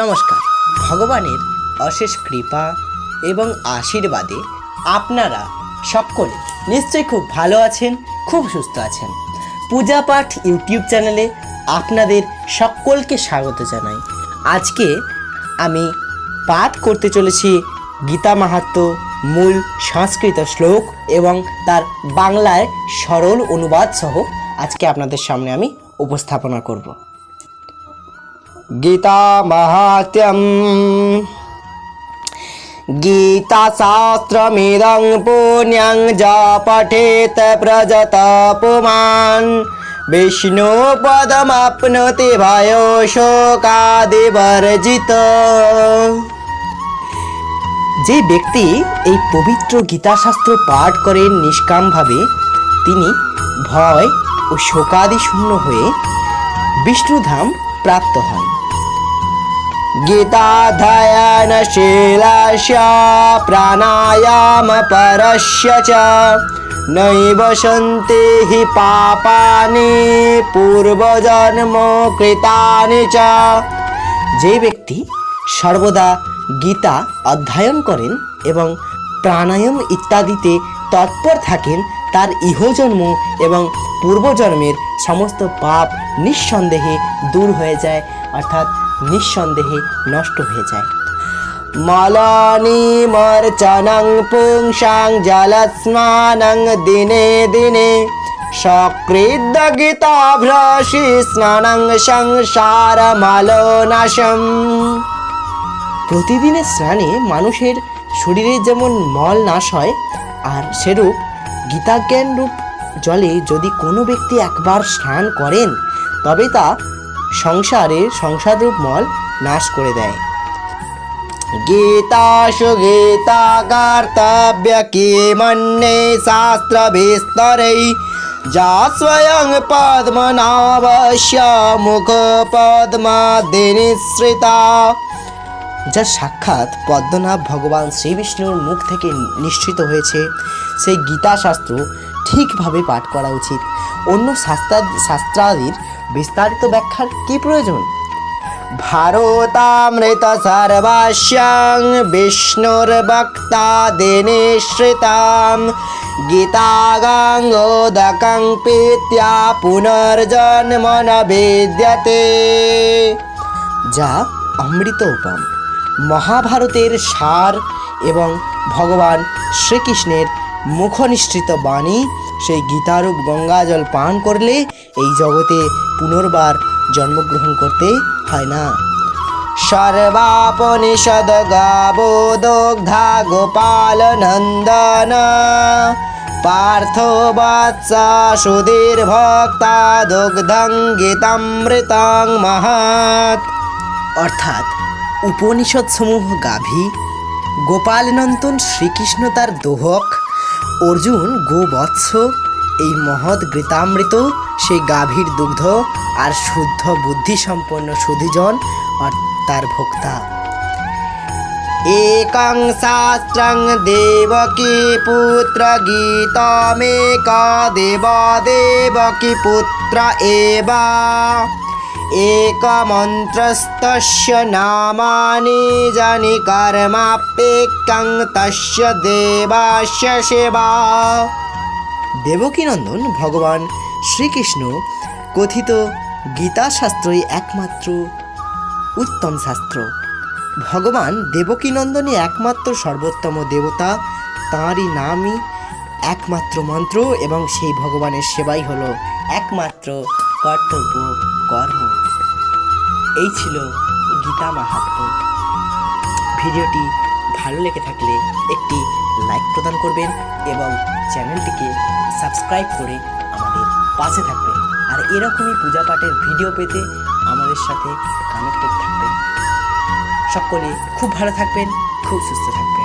নমস্কার। ভগবানের অশেষ কৃপা এবং আশীর্বাদে আপনারা সকলে নিশ্চয়ই খুব ভালো আছেন, খুব সুস্থ আছেন। পূজা পাঠ ইউটিউব চ্যানেলে আপনাদের সকলকে স্বাগত জানাই। আজকে আমি পাঠ করতে চলেছি গীতা মাহাত্ম মূল সংস্কৃত শ্লোক এবং তার বাংলায় সরল অনুবাদ সহ আজকে আপনাদের সামনে আমি উপস্থাপনা করব। মাহাত্ম্যম গীতাশাস্ত্রমিদং পুণ্যং যা পঠেত প্রজত পুমাन् বিষ্ণুপদমাপ্নোতি ভয়ো শোকাদিবর্জিত যে ব্যক্তি এই পবিত্র গীতাশাস্ত্র পাঠ করেন নিষ্কামভাবে, তিনি ভয় ও শোকাদি শূন্য হয়ে বিষ্ণুধাম প্রাপ্ত হন। गीताध्ययनशीलस्य प्राणायामपरस्य च नैव सन्ति हि पापानि পূর্বজন্ম কৃতানি চ যে ব্যক্তি সর্বদা গীতা অধ্যয়ন করেন এবং প্রাণায়াম ইত্যাদিতে তৎপর থাকেন তার ইহজন্ম এবং পূর্বজন্মের সমস্ত পাপ নিঃসন্দেহে দূর হয়ে যায়, অর্থাৎ নিঃসন্দেহে নষ্ট হয়ে যায়। মলানিমর্চনং পুংসাং জলস্নানং দিনে দিনে সকৃদ্য গীতাভ্রসি স্নানং সংসার মালনাশম প্রতিদিনের স্নানে মানুষের শরীরে যেমন মল নাশ হয়, আর সেরূপ গীতাজ্ঞান রূপ জলে যদি কোনো ব্যক্তি একবার স্নান করেন, তবে তা সংসারের সংসাররূপ মল নাশ করে দেয়। গীতাসু গীতা কর্তব্য কি মন্যে শাস্ত্র বিস্তরৈ যা স্বয়ং পদ্মনাভস্য মুখ পদ্মাদিনিশ্রিতা যা সাক্ষাৎ পদ্মনাভ ভগবান শ্রীবিষ্ণুর মুখ থেকে নিশ্চিত হয়েছে। সেই গীতা শাস্ত্র ঠিকভাবে পাঠ করা উচিত। অন্য শাস্ত্রা, শাস্ত্রাদির বিস্তারিত ব্যাখ্যার কি প্রয়োজন? ভারতামৃত সর্বাস্যাং বিষ্ণুর বক্তা দিনিশ্রিতাম গীতাগাঙ্গোদকং পিত্য়া পুনর্জন্ম বিদ্যতে। যা অমৃত উপম মহাভারতের সার এবং ভগবান শ্রীকৃষ্ণের মুখনিষ্ঠিত বাণী, সেই গীতারূপ গঙ্গাজল পান করলে এই জগতে পুনর্বার জন্মগ্রহণ করতে হয় না। সর্বাপনিষদ গাবো দগ্ধা গোপাল নন্দন পার্থ বাৎসা সুধীর ভক্তা দুগ্ধং গীতামৃতং মহাত। অর্থাৎ উপনিষদ সমূহ গাভী গোপালনন্দন শ্রীকৃষ্ণ তার দোহক। অর্জুন গোবৎস, এই মহৎ গীতামৃত, সেই গাভীর দুগ্ধ আর শুদ্ধ বুদ্ধি সম্পন্ন সুধীজন আর তার ভোক্তা। একং শাস্ত্রং দেবকী পুত্র গীতমেক দেব দেবকী পুত্র এবা। एकमन्त्रस्तस्य नामानि जानि कर्माप्येकं तस्य देवास्य সেবা দেবকীনন্দন ভগবান শ্রীকৃষ্ণ কথিত গীতা শাস্ত্রই একমাত্র উত্তম শাস্ত্র ভগবান দেবকীনন্দনই একমাত্র সর্বোত্তম দেবতা তাঁরই নামই একমাত্র মন্ত্র এবং সেই ভগবানের সেবাই হলো একমাত্র কর্তব্য কর্ম এই ছিল গীতা মাহাত্ম ভিডিওটি ভালো লেগে থাকলে একটি লাইক প্রদান করবেন এবং চ্যানেলটিকে সাবস্ক্রাইব করে আমাদের পাশে থাকবেন। আর এরকমই পূজা পাঠের ভিডিও পেতে আমাদের সাথে কানেক্টেড থাকবেন। সকলে খুব ভালো থাকবেন, খুব সুস্থ থাকবেন।